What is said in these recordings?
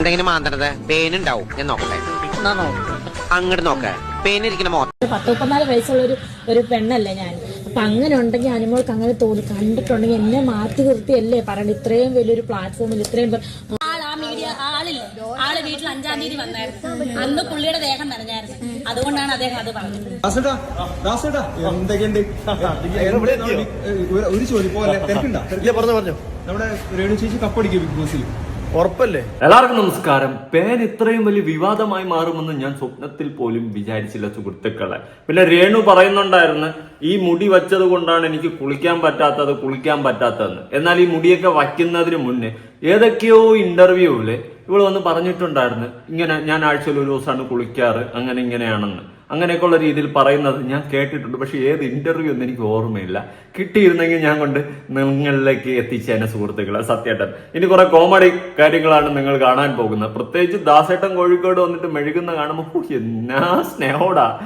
എന്തെങ്കിലും മാന്തണത് പേനുണ്ടാവും ഞാൻ നോക്കട്ടെ. അങ്ങോട്ട് നോക്ക. പേനിരിക്കുന്ന മോ പത്ത് മുപ്പത്തിനാല് വയസ്സുള്ള ഒരു ഒരു പെണ്ണല്ലേ ഞാൻ? അപ്പൊ അങ്ങനെ ഉണ്ടെങ്കിൽ അനുമോൾക്ക് അങ്ങനെ തോന്നി. കണ്ടിട്ടുണ്ടെങ്കിൽ എന്നെ മാറ്റി നിർത്തിയല്ലേ പറയണ്ട ഇത്രയും വലിയൊരു പ്ലാറ്റ്ഫോമിൽ ഇത്രയും ആളില്ലേ? ആൾ വീട്ടിൽ അഞ്ചാം തീയതി വന്നായിരുന്നു. അന്ന് പുള്ളിയുടെ ദേഹം നനഞ്ഞായിരുന്നു. അതുകൊണ്ടാണ് അദ്ദേഹം അത് പറഞ്ഞത്. ദാസേട്ടാ, ദാസേട്ടാ, എന്തൊക്കെയുണ്ട്? ഒരു- ഒരു ചോദ്യം. പോലെ തിരക്കുണ്ടോ? ഇല്ല പറഞ്ഞു പറഞ്ഞു. നമ്മുടെ രേണു ചേച്ചി കപ്പടിക്കും ബിഗ് ബോസിൽ ഉറപ്പല്ലേ? എല്ലാവർക്കും നമസ്കാരം. പേൻ ഇത്രയും വലിയ വിവാദമായി മാറുമെന്ന് ഞാൻ സ്വപ്നത്തിൽ പോലും വിചാരിച്ചില്ല സുഹൃത്തുക്കളെ. പിന്നെ രേണു പറയുന്നുണ്ടായിരുന്നു ഈ മുടി വച്ചത് കൊണ്ടാണ് എനിക്ക് കുളിക്കാൻ പറ്റാത്തത് കുളിക്കാൻ പറ്റാത്തതെന്ന്. എന്നാൽ ഈ മുടിയൊക്കെ വയ്ക്കുന്നതിന് മുന്നേ ഏതൊക്കെയോ ഇന്റർവ്യൂവിൽ ഇവൾ വന്ന് പറഞ്ഞിട്ടുണ്ടായിരുന്നു ഇങ്ങനെ ഞാൻ ആഴ്ചയിൽ ഒരു ദിവസമാണ് കുളിക്കാറ് അങ്ങനെ ഇങ്ങനെയാണെന്ന്. അങ്ങനെയൊക്കെയുള്ള രീതിയിൽ പറയുന്നത് ഞാൻ കേട്ടിട്ടുണ്ട്. പക്ഷേ ഏത് ഇന്റർവ്യൂ ഒന്നും എനിക്ക് ഓർമ്മയില്ല. കിട്ടിയിരുന്നെങ്കിൽ ഞാൻ കൊണ്ട് നിങ്ങളിലേക്ക് എത്തിച്ചേനെ സുഹൃത്തുക്കളെ. സത്യേട്ടൻ ഇനി കുറെ കോമഡി കാര്യങ്ങളാണ് നിങ്ങൾ കാണാൻ പോകുന്നത്. പ്രത്യേകിച്ച് ദാസേട്ടൻ കോഴിക്കോട് വന്നിട്ട് മെഴുകുന്ന കാണുമ്പോൾ എന്നാ സ്നേഹോടാ.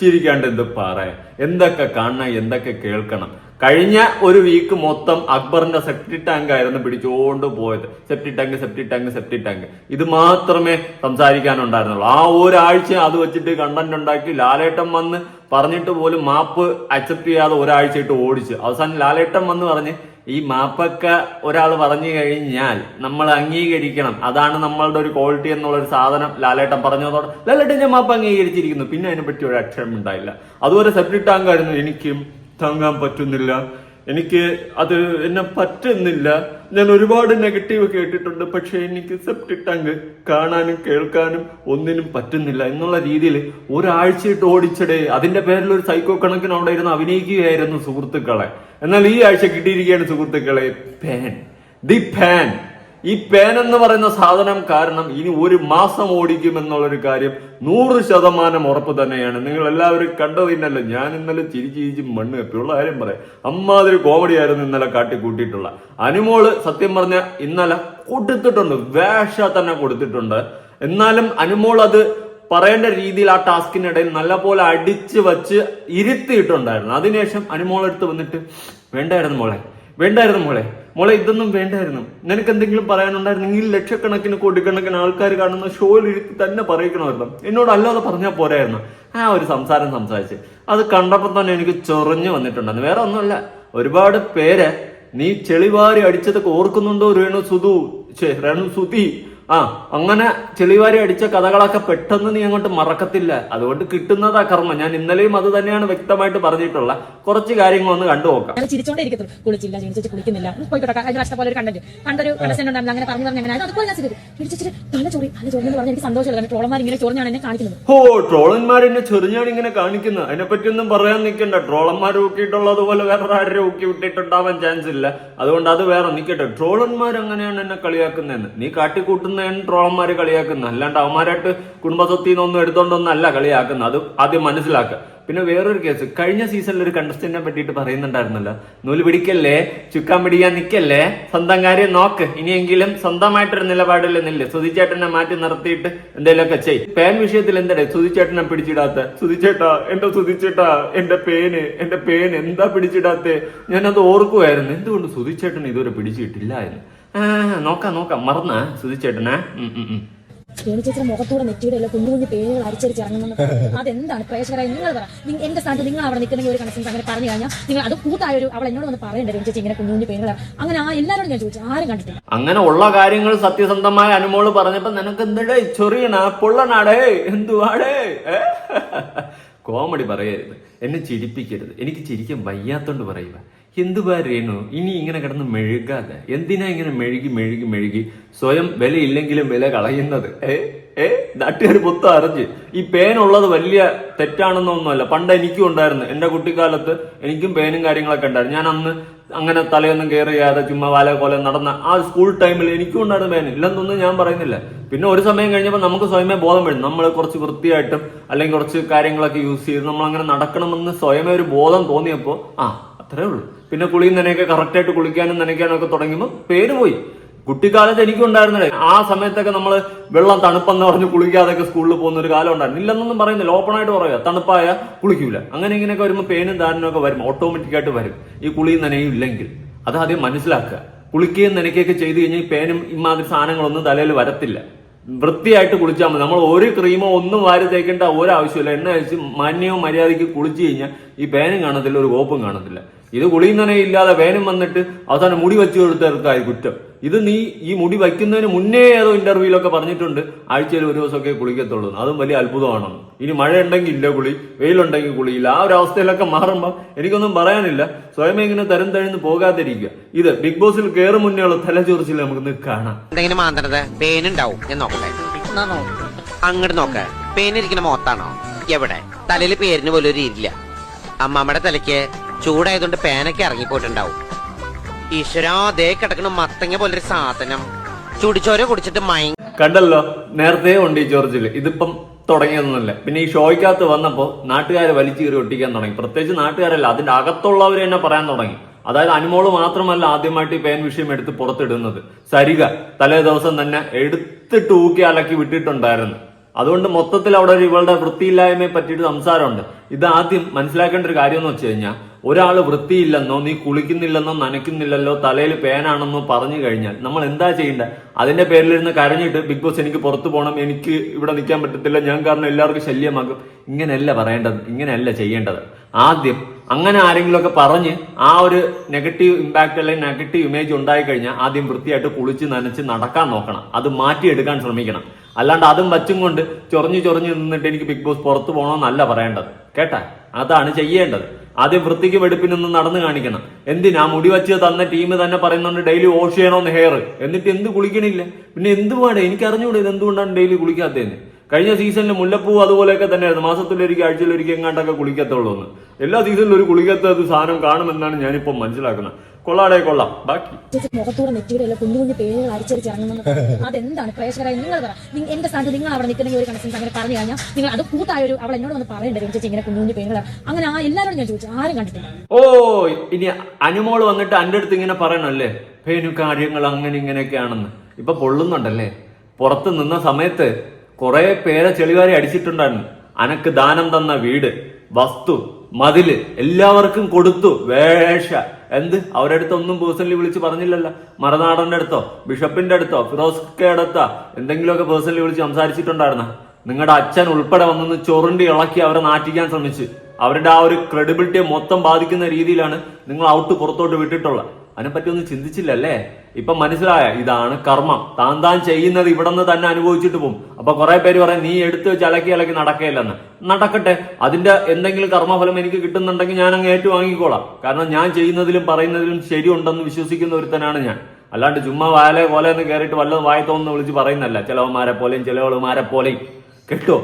ചിരിക്കാണ്ട് എന്ത് പറയാ എന്തൊക്കെ കാണണം? എന്തൊക്കെ കേൾക്കണം? കഴിഞ്ഞ ഒരു വീക്ക് മൊത്തം അക്ബറിന്റെ സെപ്റ്റി ടാങ്ക് ആയിരുന്നു പിടിച്ചോണ്ട് പോയത്. Septic tank septic tank septic tank ഇത് മാത്രമേ സംസാരിക്കാനുണ്ടായിരുന്നുള്ളൂ. ആ ഒരാഴ്ച അത് വെച്ചിട്ട് കണ്ടന്റ് ഉണ്ടാക്കി ലാലേട്ടൻ വന്ന് പറഞ്ഞിട്ട് പോലും മാപ്പ് അക്സെപ്റ്റ് ചെയ്യാതെ ഒരാഴ്ചയിട്ട് ഓടിച്ച്. അവസാനം ലാലേട്ടൻ വന്ന് പറഞ്ഞ് ഈ മാപ്പൊക്കെ ഒരാൾ പറഞ്ഞു കഴിഞ്ഞാൽ നമ്മൾ അംഗീകരിക്കണം. അതാണ് നമ്മളുടെ ഒരു ക്വാളിറ്റി എന്നുള്ള ഒരു സാധനം ലാലേട്ടൻ പറഞ്ഞതോടെ ലാലേട്ടൻ ഞാൻ മാപ്പ് അംഗീകരിച്ചിരിക്കുന്നു. പിന്നെ അതിനെപ്പറ്റി ഒരു അക്ഷരം ഉണ്ടായില്ല. അതുപോലെ സെപ്റ്റി ടാങ്ക് ആയിരുന്നു എനിക്കും താങ്ങാൻ പറ്റുന്നില്ല. എനിക്ക് അത് എന്നെ പറ്റുന്നില്ല. ഞാൻ ഒരുപാട് നെഗറ്റീവ് കേട്ടിട്ടുണ്ട്. പക്ഷെ എനിക്ക് സെപ്റ്റിക് ടാങ്ക് കാണാനും കേൾക്കാനും ഒന്നിനും പറ്റുന്നില്ല. എന്നുള്ള രീതിയിൽ ഒരാഴ്ചയിട്ട് ഓടിച്ചടേ. അതിന്റെ പേരിൽ ഒരു സൈക്കോ കണക്കിന് അവിടെ ഇരുന്ന് അഭിനയിക്കുകയായിരുന്നു സുഹൃത്തുക്കളെ. എന്നാൽ ഈ ആഴ്ച കിട്ടിയിരിക്കുകയാണ് സുഹൃത്തുക്കളെ. ഫാൻ ദി ഫാൻ ഈ പേൻ എന്ന് പറയുന്ന സാധനം കാരണം ഇനി ഒരു മാസം ഓടിക്കും എന്നുള്ളൊരു കാര്യം നൂറ് ശതമാനം ഉറപ്പ് തന്നെയാണ്. നിങ്ങൾ എല്ലാവരും കണ്ടതിനല്ലോ ഞാൻ ഇന്നലെ ചിരിച്ച് ചിരിച്ച് മണ്ണ് കപ്പിയുള്ള കാര്യം പറയാം. അമ്മാതിരി കോമഡി ആയിരുന്നു ഇന്നലെ കാട്ടിക്കൂട്ടിയിട്ടുള്ള. അനുമോൾ സത്യം പറഞ്ഞ ഇന്നലെ കൊടുത്തിട്ടുണ്ട്. വേഷ തന്നെ കൊടുത്തിട്ടുണ്ട്. എന്നാലും അനുമോൾ അത് പറയേണ്ട രീതിയിൽ ആ ടാസ്കിനിടയിൽ നല്ലപോലെ അടിച്ച് വച്ച് ഇരുത്തിയിട്ടുണ്ടായിരുന്നു. അതിനുശേഷം അനുമോളെടുത്ത് വന്നിട്ട് വേണ്ടായിരുന്നു മോളെ വേണ്ടായിരുന്നു മോളെ മോളെ ഇതൊന്നും വേണ്ടായിരുന്നു. നിനക്ക് എന്തെങ്കിലും പറയാനുണ്ടായിരുന്നെങ്കിൽ ലക്ഷക്കണക്കിന് കോടിക്കണക്കിന് ആൾക്കാർ കാണുന്ന ഷോയിൽ ഇരുത്തി തന്നെ പറയിക്കണമായിരുന്നു. എന്നോട് അല്ലാതെ പറഞ്ഞാൽ പോരായിരുന്നു. ആ ഒരു സംസാരം സംസാരിച്ച്. അത് കണ്ടപ്പോൾ തന്നെ എനിക്ക് ചൊറിഞ്ഞു വന്നിട്ടുണ്ടായിരുന്നു. വേറെ ഒന്നുമല്ല. ഒരുപാട് പേര് നീ ചെളിവാരി അടിച്ചതൊക്കെ ഓർക്കുന്നുണ്ടോ രേണു സുധു? ഛേ രേണു സുധി? ആ അങ്ങനെ ചെളിവാരി അടിച്ച കഥകളൊക്കെ പെട്ടെന്ന് നീ അങ്ങോട്ട് മറക്കത്തില്ല. അതുകൊണ്ട് കിട്ടുന്നതാ കർമ്മം. ഞാൻ ഇന്നലെയും അത് തന്നെയാണ് വ്യക്തമായിട്ട് പറഞ്ഞിട്ടുള്ള. കുറച്ച് കാര്യങ്ങൾ ഒന്ന് കണ്ടു നോക്കാം. കുളിച്ചില്ല കുളിക്കുന്നില്ല. പോയിക്കോട്ടെ പോലെ ഒരു കണ്ടന്റ്. കണ്ടൊരു കണ്ടസ്റ്റന്റ് അങ്ങനെ പറഞ്ഞു പറഞ്ഞു അങ്ങനെ. അതുപോലെ ഞാൻ ചെയ്തു. ചിരിച്ചിട്ട് തല ചോറി തല ചോറി എന്ന് പറഞ്ഞാൽ എനിക്ക് സന്തോഷമില്ല ട്രോളന്മാർ ഇങ്ങനെ ചോറിഞ്ഞാണ് എന്നെ കാണിക്കുന്നത്. ഓ ട്രോളന്മാർ എന്നെ ചെറിഞ്ഞാണ് ഇങ്ങനെ കാണിക്കുന്നത്. അതിനെപ്പറ്റി ഒന്നും പറയാൻ നിൽക്കണ്ട. ട്രോളന്മാർ ഊക്കിയിട്ടുള്ളത് പോലെ വേറെ ആരും ഊക്കി വിട്ടിട്ടുണ്ടാവാൻ ചാൻസ് ഇല്ല. അതുകൊണ്ട് അത് വേറെ നിൽക്കട്ടെ ട്രോളന്മാർ അങ്ങനെയാണ് എന്നെ കളിയാക്കുന്നതെന്ന്. നീ കാട്ടിക്കൂട്ടുന്നതാണ് ട്രോളന്മാർ കളിയാക്കുന്നത് അല്ലാണ്ട് അവന്മാരായിട്ട് കുടുംബസ്വത്തിൽ നിന്നൊന്നും എടുത്തോണ്ടൊന്നല്ല കളിയാക്കുന്നത്. അത് ആദ്യം മനസ്സിലാക്കുക. പിന്നെ വേറൊരു കേസ്. കഴിഞ്ഞ സീസണിൽ ഒരു കണ്ടസ്റ്റന്റിനെ പറ്റിയിട്ട് പറയുന്നുണ്ടായിരുന്നല്ലോ. നൂൽ പിടിക്കല്ലേ? ചുക്കാൻ പിടിക്കാൻ നിൽക്കല്ലേ സ്വന്തം കാര്യം നോക്ക്. ഇനിയെങ്കിലും സ്വന്തമായിട്ടൊരു നിലപാടിൽ നില്ല. സുധിച്ചേട്ടനെ മാറ്റി നിർത്തിയിട്ട് എന്തെങ്കിലുമൊക്കെ ചെയ് പേൻ വിഷയത്തിൽ എന്തടേ? സുധിച്ചേട്ടനെ പിടിച്ചിടാത്ത. സുധിച്ചേട്ടാ എന്റെ സുധിച്ചേട്ടാ എന്റെ പേന് എന്റെ പേന് എന്താ പിടിച്ചിടാത്തേ? ഞാനത് ഓർക്കുമായിരുന്നു എന്തുകൊണ്ട് സുധിച്ചേട്ടൻ ഇതുവരെ പിടിച്ചിട്ടില്ലായിരുന്നു നോക്കാം നോക്കാം. മറന്ന സുധിച്ചേട്ടനെ. ചേച്ചിയുടെ മുഖത്തൂടെ നെറ്റിയുടെ എല്ലാം കുഞ്ഞു കുഞ്ഞു പേരുകൾ അരിച്ചരിച്ച് ഇറങ്ങുന്നത് അതെന്താണ്? പ്രേക്ഷകരായി നിങ്ങൾ പറ. എന്റെ സ്ഥാനത്ത് നിങ്ങൾ അവിടെ നിൽക്കുന്നെങ്കിൽ ഒരു കണക്ഷൻ അങ്ങനെ പറഞ്ഞു കഴിഞ്ഞാൽ നിങ്ങൾ അത് കൂട്ടായ ഒരു അവൾ എന്നോട് വന്ന് പറയണ്ടേ ചേച്ചി ഇങ്ങനെ കുഞ്ഞു കുഞ്ഞു പേരുകൾ അങ്ങനെ ആ എല്ലാവരോടും ഞാൻ ചോദിച്ചു. ആരും കണ്ടിട്ടില്ല. അങ്ങനെ ഉള്ള കാര്യങ്ങൾ സത്യസന്ധമായ അനുമോൾ പറഞ്ഞപ്പോ നിനക്ക് എന്തടേ ചൊറിയണ? പൊള്ളനാടേ എന്തുവാടേ? കോമഡി പറയരുത്. എന്നെ ചിരിപ്പിക്കരുത്. എനിക്ക് ചിരിക്കാൻ വയ്യാത്തോണ്ട് പറയുക രേണു? ഇനി ഇങ്ങനെ കിടന്ന് മെഴുകാതെ. എന്തിനാ ഇങ്ങനെ മെഴുകി മെഴുകി മെഴുകി? സ്വയം വിലയില്ലെങ്കിലും വില കളയുന്നത്. ഏ? ഏ? നാട്ടുകാർ മൊത്തം അറിഞ്ഞ്. ഈ പേനുള്ളത് വലിയ തെറ്റാണെന്നൊന്നുമല്ല. പണ്ട് എനിക്കും ഉണ്ടായിരുന്നു. എന്റെ കുട്ടിക്കാലത്ത് എനിക്കും പേനും കാര്യങ്ങളൊക്കെ ഉണ്ടായിരുന്നു. ഞാൻ അന്ന് അങ്ങനെ തലയൊന്നും കയറി ചെയ്യാതെ ചുമ്മാ വാല പോലെ നടന്ന ആ സ്കൂൾ ടൈമിൽ എനിക്കും ഉണ്ടായിരുന്നു പേന്. ഇല്ലെന്നൊന്നും ഞാൻ പറയുന്നില്ല. പിന്നെ ഒരു സമയം കഴിഞ്ഞപ്പോൾ നമുക്ക് സ്വയമേ ബോധം വരും. നമ്മൾ കുറച്ച് വൃത്തിയായിട്ടും അല്ലെങ്കിൽ കുറച്ച് കാര്യങ്ങളൊക്കെ യൂസ് ചെയ്ത് നമ്മൾ അങ്ങനെ നടക്കണമെന്ന് സ്വയമേ ഒരു ബോധം തോന്നിയപ്പോൾ ആ അത്രേ ഉള്ളൂ. പിന്നെ കുളിയും നനയൊക്കെ കറക്റ്റായിട്ട് കുളിക്കാനും നനയ്ക്കാനും ഒക്കെ തുടങ്ങുമ്പോൾ പേര് പോയി. കുട്ടിക്കാലത്ത് എനിക്കും ഉണ്ടായിരുന്നില്ലേ. ആ സമയത്തൊക്കെ നമ്മൾ വെള്ളം തണുപ്പെന്ന് പറഞ്ഞ് കുളിക്കാതൊക്കെ സ്കൂളിൽ പോകുന്ന ഒരു കാലം ഉണ്ടായിരുന്നു. ഇല്ലെന്നൊന്നും പറയുന്നില്ല. ഓപ്പൺ ആയിട്ട് പറയുക തണുപ്പായ കുളിക്കൂല. അങ്ങനെ ഇങ്ങനെയൊക്കെ വരുമ്പോൾ പേനും താരനും ഒക്കെ വരും ഓട്ടോമാറ്റിക്കായിട്ട് വരും. ഈ കുളിയും നനയും ഇല്ലെങ്കിൽ. അത് ആദ്യം മനസ്സിലാക്കുക. കുളിക്കുകയും നനയ്ക്കുകയൊക്കെ ചെയ്ത് കഴിഞ്ഞാൽ പേനും ഇമാതിരി സാധനങ്ങളൊന്നും തലയിൽ വരത്തില്ല. വൃത്തിയായിട്ട് കുളിച്ചാൽ മതി. നമ്മൾ ഒരു ക്രീമോ ഒന്നും വാരി തേക്കേണ്ട ഒരാവശ്യമില്ല. എണ്ണ വെച്ച് മാന്യവും മര്യാദയ്ക്ക് കുളിച്ചു കഴിഞ്ഞാൽ ഈ പേനും കാണത്തില്ല ഒരു കോപ്പും കാണത്തില്ല. ഇത് കുളിയുന്നനെ ഇല്ലാതെ വേനും വന്നിട്ട് അവസാനം മുടി വെച്ചു കൊടുത്തവർക്കായി കുറ്റം. ഇത് നീ ഈ മുടി വയ്ക്കുന്നതിന് മുന്നേ ഏതോ ഇന്റർവ്യൂലൊക്കെ പറഞ്ഞിട്ടുണ്ട് ആഴ്ചയിൽ ഒരു ദിവസമൊക്കെ കുളിക്കത്തുള്ളൂ. അതും വലിയ അത്ഭുതമാണെന്ന്. ഇനി മഴ ഉണ്ടെങ്കിൽ ഇല്ല കുളി വെയിലുണ്ടെങ്കിൽ കുളിയില്ല. ആ ഒരു അവസ്ഥയിലൊക്കെ മാറുമ്പോൾ എനിക്കൊന്നും പറയാനില്ല. സ്വയം ഇങ്ങനെ തരം തഴുന്ന് പോകാതിരിക്കുക. ഇത് ബിഗ് ബോസിൽ കയറും മുന്നേ ഉള്ള തലചോറിച്ചിൽ നമുക്ക് കാണാം. എന്തെങ്കിലും പേനുണ്ടാവും ഞാൻ നോക്കട്ടെ. അങ്ങോട്ട് നോക്ക. പേനിരിക്കുന്ന മോത്താണോ എവിടെ? തലയിൽ പേരിന് പോലും ഒരു ഇല്ല അമ്മമ്മയുടെ തലയ്ക്ക് ചൂടായതുകൊണ്ട് പേനൊക്കെ ഇറങ്ങിപ്പോയിട്ടുണ്ടാവും. ഈശ്വരാ ദേ കിടക്കണ മത്തങ്ങ പോലൊരു സാധനം. ചുടിച്ചോരോ കുടിച്ചിട്ട് മയ കണ്ടല്ലോ നേരത്തെ ഉണ്ട് ഈ ജോർജിൽ ഇതിപ്പം തുടങ്ങിയതൊന്നുമല്ല. പിന്നെ ഈ ഷോയ്ക്കകത്ത് വന്നപ്പോ നാട്ടുകാർ വലിച്ചു കയറി ഒട്ടിക്കാൻ തുടങ്ങി. പ്രത്യേകിച്ച് നാട്ടുകാരല്ല അതിന്റെ അകത്തുള്ളവർ തന്നെ പറയാൻ തുടങ്ങി. അതായത് അനുമോൾ മാത്രമല്ല ആദ്യമായിട്ട് ഈ പേൻ വിഷയം എടുത്ത് പുറത്തിടുന്നത്. സരിക തലേ ദിവസം തന്നെ എടുത്തിട്ട് ഊക്കി അലക്കി വിട്ടിട്ടുണ്ടായിരുന്നു. അതുകൊണ്ട് മൊത്തത്തിൽ അവിടെ ഒരു ഇവളുടെ വൃത്തിയില്ലായ്മയെ പറ്റിയിട്ട് സംസാരമുണ്ട്. ഇത് ആദ്യം മനസ്സിലാക്കേണ്ട ഒരു കാര്യം എന്ന് വെച്ച് കഴിഞ്ഞാൽ ഒരാൾ വൃത്തിയില്ലെന്നോ നീ കുളിക്കുന്നില്ലെന്നോ നനയ്ക്കുന്നില്ലല്ലോ തലയിൽ പേനാണെന്നോ പറഞ്ഞു കഴിഞ്ഞാൽ നമ്മൾ എന്താ ചെയ്യേണ്ടത് അതിന്റെ പേരിലിരുന്ന് കരഞ്ഞിട്ട് ബിഗ് ബോസ് എനിക്ക് പുറത്തു പോകണം എനിക്ക് ഇവിടെ നിൽക്കാൻ പറ്റത്തില്ല ഞാൻ കാരണം എല്ലാവർക്കും ശല്യമാകും. ഇങ്ങനെയല്ല പറയേണ്ടത് ഇങ്ങനെയല്ല ചെയ്യേണ്ടത്. ആദ്യം അങ്ങനെ ആരെങ്കിലുമൊക്കെ പറഞ്ഞ് ആ ഒരു നെഗറ്റീവ് ഇമ്പാക്ട് അല്ലെങ്കിൽ നെഗറ്റീവ് ഇമേജ് ഉണ്ടായി കഴിഞ്ഞാൽ ആദ്യം വൃത്തിയായിട്ട് കുളിച്ച് നനച്ച് നടക്കാൻ നോക്കണം. അത് മാറ്റിയെടുക്കാൻ ശ്രമിക്കണം. അല്ലാണ്ട് അതും വച്ചും കൊണ്ട് ചൊറിഞ്ഞ് ചൊറിഞ്ഞ് നിന്നിട്ട് എനിക്ക് ബിഗ് ബോസ് പുറത്തു പോകണമെന്നല്ല പറയേണ്ടത്. കേട്ടാ? അതാണ് ചെയ്യേണ്ടത്. ആദ്യം വൃത്തിക്ക് വെടുപ്പിനൊന്ന് നടന്നു കാണിക്കണം. എന്തിനാ മുടി വച്ച് തന്ന ടീം തന്നെ പറയുന്നുണ്ട് ഡെയിലി വാഷ് ചെയ്യണമെന്ന് ഹെയർ എന്നിട്ട് എന്ത് കുളിക്കണില്ല? പിന്നെ എന്ത് പാടെ എനിക്ക് അറിഞ്ഞൂടെ ഇത് എന്തുകൊണ്ടാണ് ഡെയിലി കുളിക്കാത്തതെന്ന്. കഴിഞ്ഞ സീസണിൽ മുല്ലപ്പൂ അതുപോലെയൊക്കെ തന്നെയായിരുന്നു. മാസത്തിലൊരിക്കൽ ആഴ്ചയിലൊരിക്കൽ എങ്ങാണ്ടൊക്കെ കുളിക്കത്തുള്ളൂ എന്ന് എല്ലാ സീസണിലും ഒരു കുളിക്കത്തത് സാധനം കാണുമെന്നാണ് ഞാനിപ്പോൾ മനസ്സിലാക്കുന്നത്. കൊള്ളാടെ കൊള്ളാം. ബാക്കി. മുഖത്തൂടെ നെറ്റിയുടെ കുഞ്ഞു കുഞ്ഞു പേരുകൾ അരിച്ചരിച്ചിറങ്ങുന്നത് അതെന്താണ് പ്രേക്ഷകരായി നിങ്ങൾ പറ? എന്റെ സ്ഥാനത്ത് നിങ്ങൾ അവിടെ നിൽക്കുന്ന ഒരു കണക്ഷൻ അങ്ങനെ പറഞ്ഞു കഴിഞ്ഞാൽ നിങ്ങൾ അത് കൂട്ടായ ഒരു അവൾ എന്നോട് വന്ന് പറയണ്ടേ ചേച്ചി ഇങ്ങനെ കുഞ്ഞു കുഞ്ഞു പേരുകൾ. അങ്ങനെ ആ എല്ലാവരോടും ഞാൻ ചോദിച്ചു ആരും കണ്ടിട്ടില്ല. ഓ ഇനി അനുമോൾ വന്നിട്ട് എന്റെ അടുത്ത് ഇങ്ങനെ പറയണല്ലേ? പേനു കാര്യങ്ങൾ അങ്ങനെ ഇങ്ങനെയൊക്കെയാണെന്ന്. ഇപ്പൊ പൊള്ളുന്നുണ്ടല്ലേ? പുറത്ത് നിന്ന സമയത്ത് കുറെ പേരെ ചെളിവാരി അടിച്ചിട്ടുണ്ടായിരുന്നു. അനക്ക് ദാനം തന്ന വീട് വസ്തു മതിൽ എല്ലാവർക്കും കൊടുത്തു വേഷ. എന്ത്? അവരുടെ അടുത്ത് ഒന്നും പേഴ്സണലി വിളിച്ച് പറഞ്ഞില്ലല്ലോ. മറനാടന്റെ അടുത്തോ ബിഷപ്പിന്റെ അടുത്തോ ഫിറോസ്ക്കെ അടുത്തോ എന്തെങ്കിലുമൊക്കെ പേഴ്സണലി വിളിച്ച് സംസാരിച്ചിട്ടുണ്ടായിരുന്ന? നിങ്ങളുടെ അച്ഛൻ ഉൾപ്പെടെ വന്നൊന്ന് ചൊറുണ്ടി ഇളക്കി അവരെ നാറ്റിക്കാൻ ശ്രമിച്ച്. അവരുടെ ആ ഒരു ക്രെഡിബിലിറ്റിയെ മൊത്തം ബാധിക്കുന്ന രീതിയിലാണ് നിങ്ങൾ ഔട്ട് പുറത്തോട്ട് വിട്ടിട്ടുള്ളത്. അതിനെപ്പറ്റി ഒന്നും ചിന്തിച്ചില്ലല്ലേ? ഇപ്പൊ മനസ്സിലായ ഇതാണ് കർമ്മം. താൻ താൻ ചെയ്യുന്നത് ഇവിടെ നിന്ന് തന്നെ അനുഭവിച്ചിട്ട് പോകും അപ്പൊ കുറെ പേര് പറയാം നീ എടുത്ത് വെച്ച് അലക്കി അലക്കി നടക്കുകയില്ലെന്ന് നടക്കട്ടെ. അതിന്റെ എന്തെങ്കിലും കർമ്മഫലം എനിക്ക് കിട്ടുന്നുണ്ടെങ്കിൽ ഞാൻ അങ്ങ് ഏറ്റുവാങ്ങിക്കോളാം. കാരണം ഞാൻ ചെയ്യുന്നതിലും പറയുന്നതിലും ശരിയുണ്ടെന്ന് വിശ്വസിക്കുന്ന ഒരുത്തനാണ് ഞാൻ. അല്ലാണ്ട് ചുമ്മാ വാലെ പോലെ എന്ന് കയറിയിട്ട് വല്ലതും വായത്തോന്ന് വിളിച്ച് പറയുന്നല്ല ചിലവന്മാരെ പോലെയും ചിലവളുമാരെ പോലെയും. കേട്ടോ?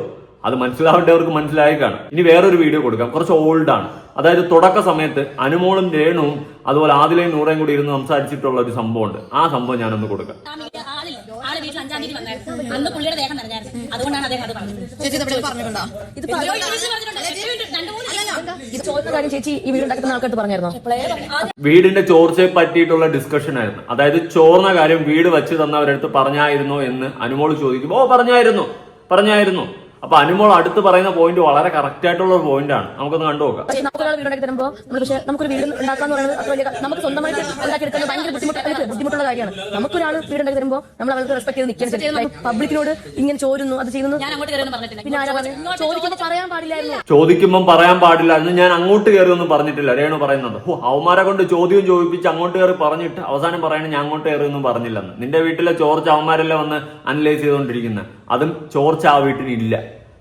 അത് മനസ്സിലാവേണ്ടവർക്ക് മനസ്സിലായി കാണും ഇനി വേറൊരു വീഡിയോ കൊടുക്കാം. കുറച്ച് ഓൾഡ് ആണ്. അതായത് തുടക്ക സമയത്ത് അനുമോളും രേണുവും അതുപോലെ ആദിലയും നൂറേയും കൂടി ഇരുന്ന് സംസാരിച്ചിട്ടുള്ള ഒരു സംഭവമുണ്ട്. ആ സംഭവം ഞാനൊന്ന് കൊടുക്കാം. വീട്ടിൽ ആളില്ല ആൾ വീട്ടിൽ അഞ്ചാം തീയതി വന്നായിരുന്നു. അന്ന് പുള്ളിയുടെ ദേഹം നിറഞ്ഞായിരുന്നു. അതുകൊണ്ടാണ് അദ്ദേഹം അത് പറഞ്ഞത്. ചേച്ചി ഇതെവിടെ പറഞ്ഞിട്ടുണ്ടോ? ഇത് പറഞ്ഞിട്ടുണ്ട്. രണ്ട് മൂന്ന് ഇത് ചോദിക്കുന്ന കാര്യം ചേച്ചി ഈ ആൾക്കാർക്ക് പറഞ്ഞായിരുന്നോ? വീടിന്റെ ചോർച്ചയെ പറ്റിയിട്ടുള്ള ഡിസ്കഷൻ ആയിരുന്നു. അതായത് ചോർന്ന കാര്യം വീട് വെച്ച് തന്നവരടുത്ത് പറഞ്ഞായിരുന്നോ എന്ന് അനുമോൾ ചോദിക്കുമ്പോ ഓ പറഞ്ഞായിരുന്നു പറഞ്ഞായിരുന്നു. അപ്പൊ അനുമോൾ അടുത്ത് പറയുന്ന പോയിന്റ് വളരെ കറക്റ്റ് ആയിട്ടുള്ള ഒരു പോയിന്റ് ആണ്. നമുക്കൊന്ന് കണ്ടു നോക്കാം. നമുക്കൊരാൾ വീട് തരുമ്പോൾ നമ്മൾ പക്ഷേ നമുക്കൊരു വീട് ഉണ്ടാക്കാന്ന് പറയുന്നത് അത്ര വലിയ നമുക്ക് സ്വന്തമായിട്ട് ഉണ്ടാക്കിയെടുക്കുന്നത് ഭയങ്കര ബുദ്ധിമുട്ട് ബുദ്ധിമുട്ടുള്ള കാര്യമാണ്. നമുക്കൊരാൾ വീട് ഉണ്ടാക്കി തരുമ്പോൾ നമ്മൾ അവർക്ക് റെസ്പെക്ട് ചെയ്ത് നിൽക്കണം പബ്ലിക്കിനോട് ഇങ്ങനെ ചോരുന്നു അത് ചെയ്യുന്നു. ഞാൻ അങ്ങോട്ട് കയറിയൊന്നും പറഞ്ഞിട്ടില്ല. പിന്നെ ആരാ പറഞ്ഞു? ചോദിക്കുമ്പോൾ പറയാൻ പാടില്ലായിരുന്നു. ചോദിക്കുമ്പോൾ പറയാൻ പാടില്ല. എന്ന് ഞാൻ അങ്ങോട്ട് കയറി ഒന്നും പറഞ്ഞിട്ടില്ല. രേണു പറയുന്നുണ്ട് ഓ അവന്മാരെ കൊണ്ട് ചോദ്യം ചോദിപ്പിച്ച് അങ്ങോട്ട് കയറി പറഞ്ഞിട്ട് അവസാനം പറയണേ ഞാൻ അങ്ങോട്ട് കയറി ഒന്നും പറഞ്ഞില്ലെന്ന്. നിന്റെ വീട്ടിലെ ചോർച്ച അവന്മാരെല്ലാം വന്ന് അനലൈസ് ചെയ്തുകൊണ്ടിരിക്കുന്നത് അതും ചോർച്ച ആ വീട്ടിൽ ഇല്ല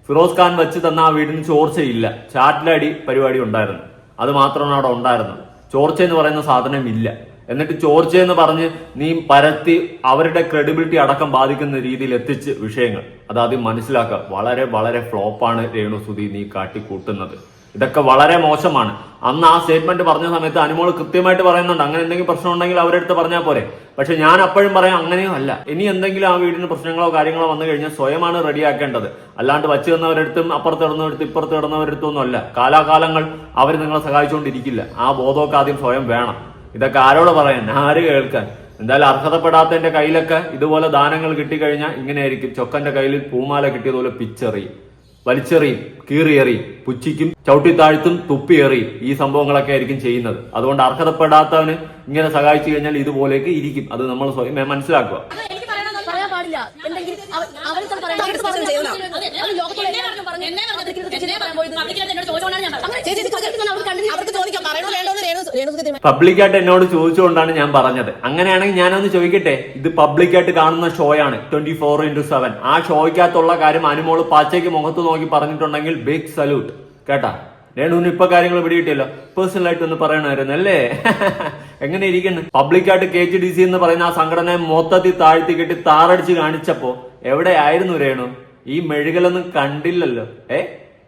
ഫിറോസ് ഖാൻ വെച്ച് തന്ന ആ വീടിന് ചോർച്ചയില്ല. ചാറ്റിലടി പരിപാടി ഉണ്ടായിരുന്നു. അത് മാത്രമാണ് അവിടെ ഉണ്ടായിരുന്നത്. ചോർച്ച എന്ന് പറയുന്ന സാധനം ഇല്ല എന്നിട്ട് ചോർച്ച എന്ന് പറഞ്ഞ് നീ പരത്തി അവരുടെ ക്രെഡിബിലിറ്റി അടക്കം ബാധിക്കുന്ന രീതിയിൽ എത്തിച്ച് വിഷയങ്ങൾ. അതാദ്യം മനസ്സിലാക്കുക. വളരെ വളരെ ഫ്ലോപ്പാണ് രേണു സുധി നീ കാട്ടിക്കൂട്ടുന്നത്. ഇതൊക്കെ വളരെ മോശമാണ്. അന്ന് ആ സ്റ്റേറ്റ്മെന്റ് പറഞ്ഞ സമയത്ത് അനുമോൾ കൃത്യമായിട്ട് പറയുന്നുണ്ട്. അങ്ങനെ എന്തെങ്കിലും പ്രശ്നം ഉണ്ടെങ്കിൽ അവരെടുത്ത് പറഞ്ഞാൽ പോരെ. പക്ഷെ ഞാൻ അപ്പോഴും പറയാം അങ്ങനെയും അല്ല. ഇനി എന്തെങ്കിലും ആ വീടിന് പ്രശ്നങ്ങളോ കാര്യങ്ങളോ വന്നു കഴിഞ്ഞാൽ സ്വയമാണ് റെഡിയാക്കേണ്ടത് അല്ലാണ്ട് വച്ചു തന്നവരടുത്തും അപ്പുറത്ത് ഇടുന്നവരടുത്തും ഇപ്പുറത്ത് ഇടുന്നവരടുത്തും ഒന്നും അല്ല. കാലാകാലങ്ങൾ അവർ നിങ്ങളെ സഹായിച്ചുകൊണ്ടിരിക്കില്ല. ആ ബോധമൊക്കെ ആദ്യം സ്വയം വേണം. ഇതൊക്കെ ആരോട് പറയാൻ? ആര് കേൾക്കാൻ? എന്തായാലും അർഹതപ്പെടാത്തതിന്റെ കയ്യിലൊക്കെ ഇതുപോലെ ദാനങ്ങൾ കിട്ടിക്കഴിഞ്ഞാൽ ഇങ്ങനെയായിരിക്കും. ചൊക്കന്റെ കയ്യിൽ പൂമാല കിട്ടിയതുപോലെ പിച്ചെറിയും. വലിച്ചെറിയും കീറിയെറിയും പുച്ചിക്കും ചവിട്ടിത്താഴ്ത്തും തുപ്പിയെറിയും ഈ സംഭവങ്ങളൊക്കെ ആയിരിക്കും ചെയ്യുന്നത്. അതുകൊണ്ട് അർഹതപ്പെടാത്തവന് ഇങ്ങനെ സഹായിച്ചു കഴിഞ്ഞാൽ ഇതുപോലേക്ക് ഇരിക്കും. അത് നമ്മൾ സ്വയം മനസ്സിലാക്കുക. പബ്ലിക്കായിട്ട് എന്നോട് ചോദിച്ചുകൊണ്ടാണ് ഞാൻ പറഞ്ഞത്. അങ്ങനെയാണെങ്കിൽ ഞാനൊന്ന് ചോദിക്കട്ടെ? ഇത് പബ്ലിക്കായിട്ട് കാണുന്ന ഷോയാണ് ട്വന്റി ഫോർ ഇന്റു സെവൻ ആ ഷോയ്ക്കകത്തുള്ള കാര്യം അനുമോൾ പാച്ചയ്ക്ക് മുഖത്ത് നോക്കി പറഞ്ഞിട്ടുണ്ടെങ്കിൽ ബിഗ് സല്യൂട്ട് കേട്ടാ? രേണുവിന് ഇപ്പൊ കാര്യങ്ങൾ പിടികിട്ടിയല്ലോ. പേഴ്സണൽ ആയിട്ട് ഒന്ന് പറയണമായിരുന്നു അല്ലേ? എങ്ങനെ ഇരിക്കുന്നു? പബ്ലിക്കായിട്ട് കെ എച്ച് ഡി സി എന്ന് പറയുന്ന ആ സംഘടനയെ മൊത്തത്തിൽ താഴ്ത്തി കെട്ടി താറടിച്ച് കാണിച്ചപ്പോ എവിടെയായിരുന്നു രേണു? ഈ മെഴുകലൊന്നും കണ്ടില്ലല്ലോ. ഏ?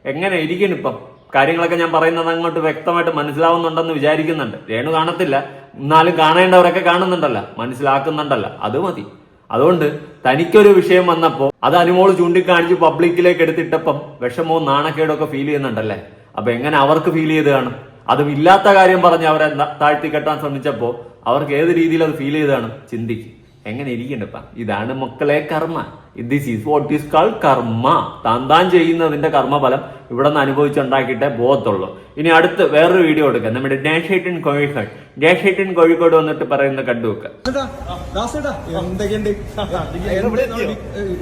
എങ്ങനെ ഇരിക്കണം ഇപ്പം? കാര്യങ്ങളൊക്കെ ഞാൻ പറയുന്നത് അങ്ങോട്ട് വ്യക്തമായിട്ട് മനസ്സിലാവുന്നുണ്ടെന്ന് വിചാരിക്കുന്നുണ്ട്. രേണു കാണത്തില്ല. എന്നാലും കാണേണ്ടവരൊക്കെ കാണുന്നുണ്ടല്ലോ. മനസ്സിലാക്കുന്നുണ്ടല്ലോ. അത് മതി. അതുകൊണ്ട് തനിക്കൊരു വിഷയം വന്നപ്പോ അത് അനുമോൾ ചൂണ്ടിക്കാണിച്ച് പബ്ലിക്കിലേക്ക് എടുത്തിട്ടപ്പം വിഷമവും നാണക്കേടൊക്കെ ഫീൽ ചെയ്യുന്നുണ്ടല്ലേ? അപ്പൊ എങ്ങനെ അവർക്ക് ഫീൽ ചെയ്ത് കാണും? അതും ഇല്ലാത്ത കാര്യം പറഞ്ഞ് അവരെ താഴ്ത്തി കെട്ടാൻ ശ്രമിച്ചപ്പോ അവർക്ക് ഏത് രീതിയിൽ അത് ഫീൽ ചെയ്ത് കാണും? ചിന്തിക്കും. എങ്ങനെ ഇരിക്കണ്ടപ്പാ? ഇതാണ് മക്കളെ കർമ്മ. This is what is call karma. താൻ താൻ ചെയ്യുന്നതിന്റെ കർമ്മഫലം ഇവിടെ നിന്ന് അനുഭവിച്ചുണ്ടാക്കിയിട്ടേ ബോധത്തുള്ളൂ. ഇനി അടുത്ത് വേറൊരു വീഡിയോ എടുക്കാം. നമ്മുടെ ഡാഷേട്ടൻ കോഴിക്കോട് ഡാഷേട്ടൻ കോഴിക്കോട് വന്നിട്ട് പറയുന്ന കണ്ടു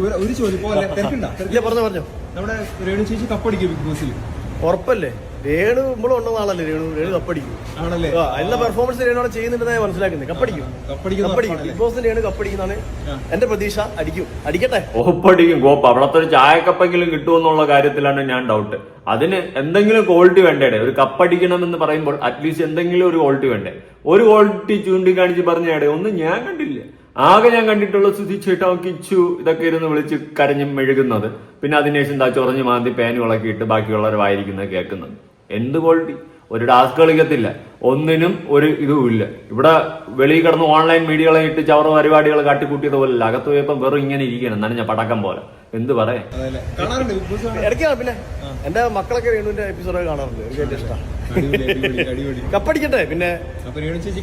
ഒരു- ഒരു ചോദ്യം പോലെ തിരക്കുണ്ടോ? ഇല്ല പറഞ്ഞോ പറഞ്ഞോ. നമ്മുടെ രേണു ചേച്ചി കപ്പടിക്കും ബിഗ് ബോസിൽ ഉറപ്പല്ലേ? രേണു ഉള്ള ആളല്ലേ രേണു? രേണു കപ്പടിക്കും. ആണല്ലേ? ആ, എല്ലാ പെർഫോമൻസ് രേണു അവിടെ ചെയ്യുന്നുണ്ടെന്ന് ഞാൻ മനസ്സിലാക്കുന്നത് കപ്പടിക്കും. കപ്പടിക്കുന്ന കപ്പടിക്കും. ബിഗ് ബോസിന് രേണു കപ്പടിക്കുന്നതാണ്. എന്റെ പ്രതീക്ഷ അടിക്കും. അടിക്കട്ടെ. ഓപ്പടിക്കും കോപ്പ് അവിടത്തെ ഒരു ചായക്കപ്പെങ്കിലും കിട്ടുമെന്നുള്ള കാര്യത്തിലാണ് ഞാൻ ഡൗട്ട് അതിന് എന്തെങ്കിലും ക്വാളിറ്റി വേണ്ടേ? ഒരു കപ്പടിക്കണം എന്ന് പറയുമ്പോൾ അറ്റ്ലീസ്റ്റ് എന്തെങ്കിലും ഒരു ക്വാളിറ്റി വേണ്ടേ? ഒരു ക്വാളിറ്റി ചൂണ്ടിക്കാണിച്ച് പറഞ്ഞേടെ ഒന്നും ഞാൻ കണ്ടില്ല. ആകെ ഞാൻ കണ്ടിട്ടുള്ള സുധി ചേട്ടാ കിച്ചു ഇതൊക്കെ ഇരുന്ന് വിളിച്ച് കരഞ്ഞും മെഴുകുന്നത്. പിന്നെ അതിനുശേഷം എന്താ ചൊറഞ്ഞ് മാന്തി പേനുകളൊക്കെ ഇട്ട് ബാക്കിയുള്ളവർ വായിരിക്കുന്നത് കേൾക്കുന്നത്. എന്ത് ക്വാളിറ്റി ഒരു ടാസ്ക് കളിക്കത്തില്ല. ഒന്നിനും ഒരു ഇതുമില്ല ഇവിടെ വെളിയിൽ കിടന്ന് ഓൺലൈൻ മീഡിയകളെ ഇട്ട് ചവർ പരിപാടികൾ കാട്ടിക്കൂട്ടിയത് പോലെ അകത്ത് പോയപ്പോ വെറും ഇങ്ങനെ ഇരിക്കണം നനഞ്ഞ പടക്കം പോലെ. എന്ത് പറയാ? അതല്ലേ കാണാറുണ്ട്. ബിഗ് ബോസ് കാണാറുണ്ട്? ഇടയ്ക്ക് കാണും. പിന്നെ എന്റെ മക്കളൊക്കെ വേണുവിന്റെ എപ്പിസോഡൊക്കെ കാണാറുണ്ട്. എനിക്ക് ഏറ്റവും ഇഷ്ടം. അടിപൊളി അടിപൊളി അടിപൊളി. കപ്പടിക്കട്ടെ? പിന്നെ ചേച്ചി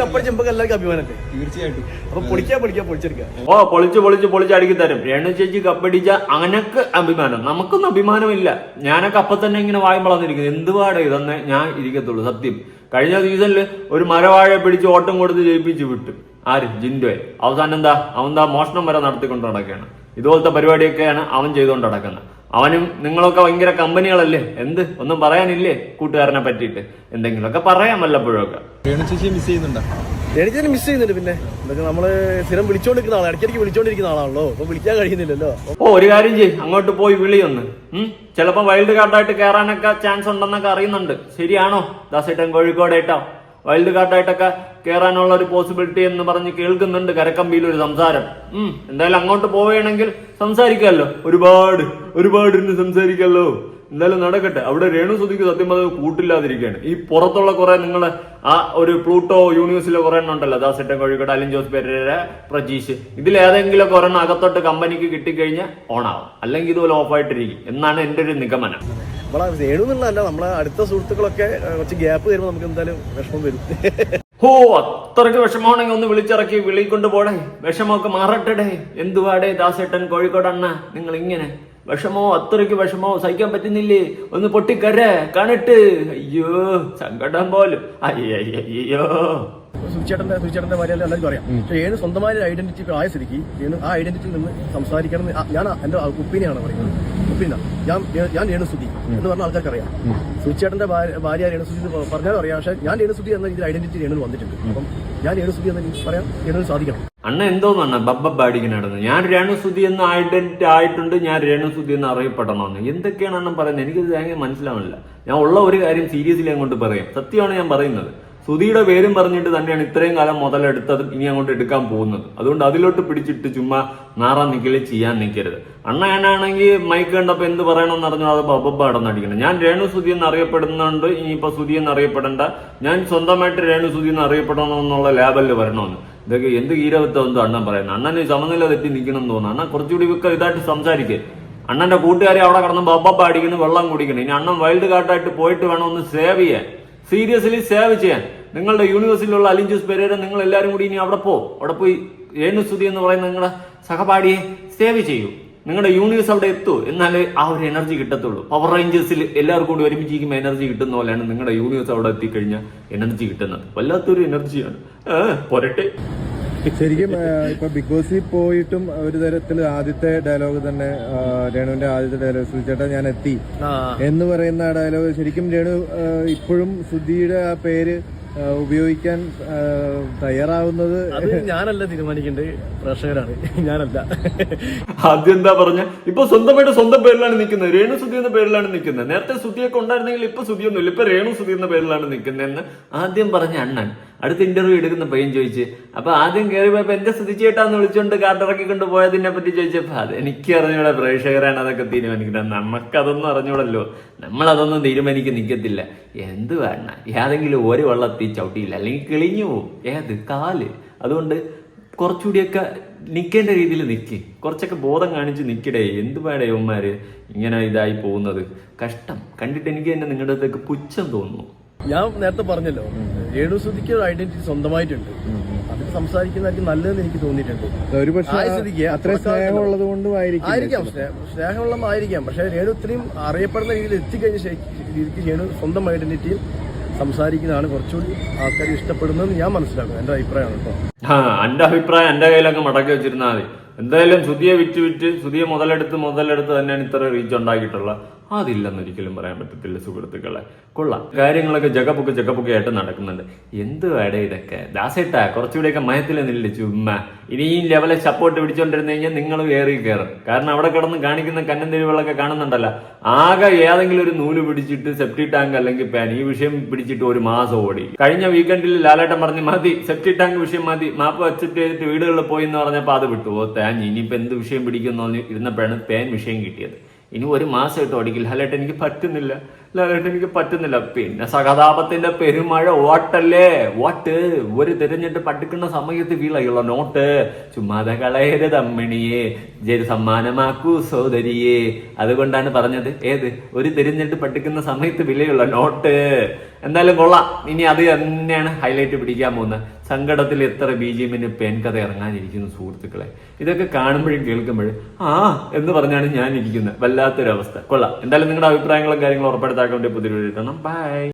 കപ്പടിച്ച് നമുക്ക് എല്ലാവർക്കും അഭിമാനല്ലേ തീർച്ചയായിട്ടും. അപ്പൊ പൊളിക്കാ പൊളിക്കാ പൊളിച്ചെടുക്കാം. ഓ പൊളിച്ച് പൊളിച്ച് പൊളിച്ച് അടുക്കി തരും. രേണു ചേച്ചി കപ്പടിച്ച അങ്ങനക്ക് അഭിമാനം. നമുക്കൊന്നും അഭിമാനമില്ല. ഞാനൊക്കെ അപ്പൊ തന്നെ ഇങ്ങനെ വായും വളർന്നിരിക്കുന്നത് എന്തുപാടെ ഇതെന്ന്? ഞാൻ ഇരിക്കത്തുള്ളൂ. സത്യം. കഴിഞ്ഞ സീസണിൽ ഒരു മരവാഴ പിടിച്ച് ഓട്ടം കൊടുത്ത് ജയിപ്പിച്ച് വിട്ടു. ആര് ജിൻഡോയെ. അവസാനം എന്താ? അവൻ എന്താ മോഷണം വരെ നടത്തിക്കൊണ്ട് നടക്കുകയാണ് ഇതുപോലത്തെ പരിപാടിയൊക്കെയാണ് അവൻ ചെയ്തുകൊണ്ട് നടക്കുന്നത് അവനും നിങ്ങളൊക്കെ ഭയങ്കര കമ്പനികളല്ലേ? എന്ത്? ഒന്നും പറയാനില്ലേ? കൂട്ടുകാരനെ പറ്റിയിട്ട്. എന്തെങ്കിലുമൊക്കെ പറയാം വല്ലപ്പോഴൊക്കെ. മിസ് ചെയ്യുന്നുണ്ടോ. രേണു മിസ് ചെയ്യുന്നുണ്ട് പിന്നെ. ഇതൊക്കെ നമ്മൾ സ്ഥിരം വിളിച്ചോണ്ടിരിക്കുന്ന ആളാണ് ഇടയ്ക്കിടയ്ക്ക് വിളിച്ചോണ്ടിരിക്കുന്ന ആളാണല്ലോ. അപ്പൊ വിളിക്കാൻ കഴിയുന്നില്ലല്ലോ. ഓ ഒരു കാര്യം ചെയ്യും. അങ്ങോട്ട് പോയി വിളിയൊന്ന് ചിലപ്പോ വൈൽഡ് കാർഡായിട്ട് കയറാനൊക്കെ ചാൻസ് ഉണ്ടെന്നൊക്കെ അറിയുന്നുണ്ട്. ശരിയാണോ? ദാസേട്ടൻ കോഴിക്കോട് ഏട്ടോ. വൈൽഡ് കാർഡായിട്ടൊക്കെ കയറാനുള്ള ഒരു പോസിബിലിറ്റി എന്ന് പറഞ്ഞ് കേൾക്കുന്നുണ്ട് കരക്കമ്പിയിൽ ഒരു സംസാരം. ഉം എന്തായാലും അങ്ങോട്ട് പോവുകയാണെങ്കിൽ സംസാരിക്കാമല്ലോ ഒരുപാട് ഒരുപാട് ഇരുന്ന് സംസാരിക്കാമല്ലോ എന്തായാലും നടക്കട്ടെ. അവിടെ രേണു സുധിക്ക് സത്യം പറഞ്ഞ കൂട്ടില്ലാതിരിക്കുകയാണ്. ഈ പുറത്തുള്ള കുറെ നിങ്ങൾ ആ ഒരു പ്ലൂട്ടോ യൂണിവേഴ്സിലെ കുറെ എണ്ണം ഉണ്ടല്ലോ. ദാസെട്ടൻ കോഴിക്കോട് അലിൻ ജോസ് പെരേര പ്രജീഷ്. ഇതിലേതെങ്കിലും ഒക്കെ ഒരെണ്ണം അകത്തോട്ട് കമ്പനിക്ക് കിട്ടിക്കഴിഞ്ഞാൽ ഓണാവും അല്ലെങ്കിൽ ഇതുപോലെ ഓഫായിട്ടിരിക്കും എന്നാണ് എന്റെ ഒരു നിഗമനം. നമ്മളെ എന്നുള്ളതല്ല നമ്മളെ അടുത്ത സുഹൃത്തുക്കളൊക്കെ കുറച്ച് ഗ്യാപ്പ് വരുമ്പോൾ നമുക്ക് എന്തായാലും വിഷമം വരും. ഓ അത്രയ്ക്ക് വിഷമമാണെങ്കിൽ ഒന്ന് വിളിച്ചിറക്കി വിളി പോടേ. വിഷമമൊക്കെ മാറട്ടെടേ. എന്തുവാടേ ദാസേട്ടൻ കോഴിക്കോട് അണ്ണ? നിങ്ങൾ ഇങ്ങനെ വിഷമോ അത്രയ്ക്ക് വിഷമോ സഹിക്കാൻ പറ്റുന്നില്ലേ? ഒന്ന് പൊട്ടിക്കര കണിട്ട്. അയ്യോ സങ്കടം പോലും. അയ്യോ സുചേട്ടന്റെ സുചേട്ടന്റെ ഭാര്യ എല്ലാവർക്കും അറിയാം. പക്ഷേ ഏഴ് സ്വന്തമായ ഒരു ഐഡന്റിറ്റി ആയ സ്ഥിതിക്ക് ഏത് ആ ഐഡന്റിറ്റിയിൽ നിന്ന് സംസാരിക്കണം ഞാൻ എന്റെ ഉപ്പിനെയാണ് പറയുന്നത്. ഉപ്പിന ഞാൻ ഞാൻ രേണുസുതി എന്ന് പറഞ്ഞ ആൾക്കാർക്ക് അറിയാം സുചേട്ടന്റെ ഭാര്യ- ഭാര്യ രേണുസുതി എന്ന് പറഞ്ഞാലും അറിയാം. പക്ഷേ ഞാൻ രേണുസുതി എന്ന രീതിയിൽ ഐഡന്റിറ്റി രേണു വന്നിട്ടുണ്ട്. അപ്പം ഞാൻ രേണുസുതി എന്ന രീതിയിൽ പറയാൻ രേണു സാധിക്കണം. അണ്ണ എന്തോന്നാണ് ബബ്ബ നടന്നത് ഞാൻ രേണുസുതി എന്ന് ഐഡന്റിറ്റി ആയിട്ടുണ്ട്. ഞാൻ രേണുസുതി എന്ന് അറിയപ്പെടണമെന്ന്. എന്തൊക്കെയാണ് അണ്ണൻ പറയുന്നത്? എനിക്കിത് ഭയങ്കര മനസ്സിലാവുന്നില്ല. ഞാൻ ഉള്ള ഒരു കാര്യം സീരിയസിലി അങ്ങോട്ട് പറയാം. സത്യമാണ് ഞാൻ പറയുന്നത്. സുധിയുടെ പേരും പറഞ്ഞിട്ട് തന്നെയാണ് ഇത്രയും കാലം മുതലെടുത്തതും ഇനി അങ്ങോട്ട് എടുക്കാൻ പോകുന്നത്. അതുകൊണ്ട് അതിലോട്ട് പിടിച്ചിട്ട് ചുമ്മാ നാറാൻ നിൽക്കൽ ചെയ്യാൻ നിൽക്കരുത് അണ്ണ ഞാനാണെങ്കിൽ മൈക്ക് കണ്ടപ്പോ എന്ത് പറയണമെന്ന് അറിഞ്ഞു അത് ബബ്ബ അടന്നടിക്കണം ഞാൻ രേണു സുധി എന്ന് അറിയപ്പെടുന്നുണ്ട് ഇനിയിപ്പോൾ സുധി എന്ന് അറിയപ്പെടേണ്ട. ഞാൻ സ്വന്തമായിട്ട് രേണു സുധി എന്ന് അറിയപ്പെടണം എന്നുള്ള ലേബലിൽ വരണമെന്ന്. ഇതൊക്കെ എന്ത് ഈരവത്വം എന്തോ അണ്ണൻ പറയുന്നത്. അണ്ണന് സമനില തെറ്റി നിൽക്കണം എന്ന് തോന്നുന്നു. അണ്ണൻ കുറച്ചുകൂടി ഒക്കെ ഇതായിട്ട് സംസാരിക്കേ. അണ്ണന്റെ കൂട്ടുകാരെ അവിടെ കടന്ന് ബബ്ബ അടിക്കുന്നു വെള്ളം കുടിക്കണം ഇനി അണ്ണൻ വൈൽഡ് കാർഡായിട്ട് പോയിട്ട് വേണം ഒന്ന് സേവ് ചെയ്യാൻ. സീരിയസ്ലി സേവ് ചെയ്യാൻ. നിങ്ങളുടെ യൂണിവേഴ്സിലുള്ള അലിഞ്ചൂസ് പെരേര നിങ്ങൾ എല്ലാവരും കൂടി ഇനി അവിടെ പോ. അവിടെ പോയി രേണുസുതി എന്ന് പറയുന്ന നിങ്ങളുടെ സഹപാഠിയെ സേവ് ചെയ്യൂ. നിങ്ങളുടെ യൂണിവേഴ്സ് അവിടെ എത്തൂ. എന്നാലേ ആ ഒരു എനർജി കിട്ടത്തുള്ളൂ. പവർ റേഞ്ചേഴ്സിൽ എല്ലാവർക്കും കൂടി ഒരുമിച്ചിരിക്കുമ്പോൾ എനർജി കിട്ടുന്ന പോലെയാണ് നിങ്ങളുടെ യൂണിവേഴ്സ് അവിടെ എത്തിക്കഴിഞ്ഞാൽ എനർജി കിട്ടുന്നത്. വല്ലാത്തൊരു എനർജിയാണ്. പോരട്ടെ. ശരിക്കും ഇപ്പൊ ബിഗ് ബോസിൽ പോയിട്ടും ഒരു തരത്തിൽ ആദ്യത്തെ ഡയലോഗ് തന്നെ രേണുവിന്റെ ആദ്യത്തെ ഡയലോഗ് സുചേട്ടാ ഞാൻ എത്തി. എന്ന് പറയുന്ന ആ ഡയലോഗ് ശരിക്കും രേണു ഇപ്പോഴും സുധിയുടെ ആ പേര് ഉപയോഗിക്കാൻ തയ്യാറാവുന്നത് ഞാനല്ല തീരുമാനിക്കേണ്ടത്. പ്രേക്ഷകരാണ്. ഞാനല്ല. ആദ്യം എന്താ പറഞ്ഞ? ഇപ്പൊ സ്വന്തമായിട്ട് സ്വന്തം പേരിലാണ് നിൽക്കുന്നത്. രേണു സുധി എന്ന പേരിലാണ് നിൽക്കുന്നത്. നേരത്തെ സുധിയൊക്കെ ഉണ്ടായിരുന്നെങ്കിൽ ഇപ്പൊ സുധിയൊന്നുമില്ല. ഇപ്പൊ രേണു സുധി എന്ന പേരിലാണ് നിൽക്കുന്നതെന്ന് ആദ്യം പറഞ്ഞ അണ്ണൻ. അടുത്ത ഇന്റർവ്യൂ എടുക്കുന്ന പയ്യൻ ചോദിച്ച് അപ്പൊ ആദ്യം കയറി പോയപ്പോ എന്റെ സ്ഥിതി ചേട്ടാന്ന് വിളിച്ചോണ്ട് കാട്ടിറക്കി കൊണ്ട് പോയതിനെ പറ്റി ചോദിച്ചപ്പോ അത് എനിക്ക് അറിഞ്ഞൂടെ പ്രേക്ഷകരാണ് അതൊക്കെ തീരുമാനിക്കുന്നത്. നമുക്കതൊന്നും അറിഞ്ഞൂടല്ലോ. നമ്മൾ അതൊന്നും തീരുമാനിക്കാൻ നിൽക്കത്തില്ല എന്ത് വേണ്ട ഏതെങ്കിലും ഒരു വള്ളത്തിൽ ചവിട്ടിയില്ല. അല്ലെങ്കിൽ കിളിഞ്ഞു പോവും. ഏത്? കാൽ. അതുകൊണ്ട് കുറച്ചുകൂടിയൊക്കെ നിൽക്കേണ്ട രീതിയിൽ നിൽക്കി കുറച്ചൊക്കെ ബോധം കാണിച്ച് നിൽക്കടേ എന്ത് വേടേ ഇവന്മാർ ഇങ്ങനെ ഇതായി പോകുന്നത്? കഷ്ടം. കണ്ടിട്ട് എനിക്ക് തന്നെ നിങ്ങളുടെ അടുത്തേക്ക് പുച്ഛം തോന്നുന്നു. ഞാൻ നേരത്തെ പറഞ്ഞല്ലോ രേണുസുതിക്ക് ഒരു ഐഡന്റിറ്റി സ്വന്തമായിട്ടുണ്ട്. അതിൽ സംസാരിക്കുന്നതായിരിക്കും നല്ലതെന്ന് എനിക്ക് തോന്നിയിട്ടുണ്ട്. ഒരു പക്ഷേ ആ സ്ഥിതിക്ക് അത്ര സ്നേഹമുള്ളത് കൊണ്ടും ആയിരിക്കും ആയിരിക്കാം സ്നേ- സ്നേഹമുള്ളതായിരിക്കാം പക്ഷെ രേണു ഇത്രയും അറിയപ്പെടുന്ന രീതിയിൽ എത്തിക്കഴിഞ്ഞ രീതിക്ക് രേണു സ്വന്തം ഐഡന്റിറ്റിയിൽ സംസാരിക്കുന്നതാണ് കുറച്ചുകൂടി ആൾക്കാർ ഇഷ്ടപ്പെടുന്നതെന്ന് ഞാൻ മനസ്സിലാക്കുന്നു. എന്റെ അഭിപ്രായമാണ് കേട്ടോ. ആ അഭിപ്രായം എന്റെ കയ്യിലൊക്കെ മടക്കി വെച്ചിരുന്നാൽ മതി. എന്തായാലും സുതിയെ വിറ്റ് വിറ്റ് സുതിയെ മുതലെടുത്ത് മുതലെടുത്ത് തന്നെയാണ് ഇത്ര റീച്ച് ഉണ്ടാക്കിയിട്ടുള്ള അതില്ലെന്ന് ഒരിക്കലും പറയാൻ പറ്റത്തില്ല സുഹൃത്തുക്കളെ. കൊള്ളാം. കാര്യങ്ങളൊക്കെ ജഗപ്പൊക്കെ ആയിട്ട് നടക്കുന്നുണ്ട്. എന്ത് വേടേ ഇതൊക്കെ? ദാസേട്ടാ കുറച്ചുകൂടെയൊക്കെ മയത്തിൽ നിന്നില്ല ചുമ്മാ. ഇനി ഈ ലെവലെ സപ്പോർട്ട് പിടിച്ചോണ്ടിരുന്നു കഴിഞ്ഞാൽ നിങ്ങൾ കയറി കയറും കാരണം അവിടെ കിടന്ന് കാണിക്കുന്ന കന്നൻ തെരുവുകളൊക്കെ കാണുന്നുണ്ടല്ലോ. ആകെ ഏതെങ്കിലും ഒരു നൂൽ പിടിച്ചിട്ട് സെപ്റ്റി ടാങ്ക് അല്ലെങ്കിൽ പാൻ ഈ വിഷയം പിടിച്ചിട്ട് ഒരു മാസം ഓടി. കഴിഞ്ഞ വീക്കെൻഡിൽ ലാലേട്ടൻ പറഞ്ഞ് മതി സെപ്റ്റി ടാങ്ക് വിഷയം മതി. മാപ്പ് അക്സെപ്റ്റ് ചെയ്തിട്ട് വീടുകളിൽ പോയി എന്ന് പറഞ്ഞപ്പോൾ അത് വിട്ടു. ഓ താൻ ഇനിയിപ്പോൾ എന്ത് വിഷയം പിടിക്കുന്നു ഇരുന്നപ്പോഴാണ് പാൻ വിഷയം കിട്ടിയത്. ഇനി ഒരു മാസമായിട്ട് ഓടിക്കില്ല. ലാലേട്ടൻ എനിക്ക് പറ്റുന്നില്ല. ലാലേട്ടൻ എനിക്ക് പറ്റുന്നില്ല. പിന്നെ സഹതാപത്തിന്റെ പെരുമഴ ഓട്ടല്ലേ? ഓട്ട് ഒരു തിരഞ്ഞിട്ട് പഠിക്കുന്ന സമയത്ത് വീളയുള്ള നോട്ട്. ചുമ്മാതെ കളയരുത് അമ്മണിയെ. ജരി സമ്മാനമാക്കൂ സോദരിയെ. അതുകൊണ്ടാണ് പറഞ്ഞത്. ഏത്? ഒരു തിരിഞ്ഞിട്ട് പഠിക്കുന്ന സമയത്ത് വിലയുള്ള നോട്ട്. എന്തായാലും കൊള്ളാം. ഇനി അത് തന്നെയാണ് ഹൈലൈറ്റ് പിടിക്കാൻ പോകുന്നത്. സങ്കടത്തിൽ എത്ര ബി ജി എമ്മിന് പെൻകഥ ഇറങ്ങാനിരിക്കുന്നു സുഹൃത്തുക്കളെ. ഇതൊക്കെ കാണുമ്പോഴും കേൾക്കുമ്പോഴും ആ എന്ന് പറഞ്ഞാണ് ഞാൻ ഇരിക്കുന്നത് വല്ലാത്തൊരവസ്ഥ. കൊള്ളാം. എന്തായാലും നിങ്ങളുടെ അഭിപ്രായങ്ങളും കാര്യങ്ങളും ഉറപ്പെടുത്താക്കേണ്ടി പുതിയ വീട്ടിൽ ബൈ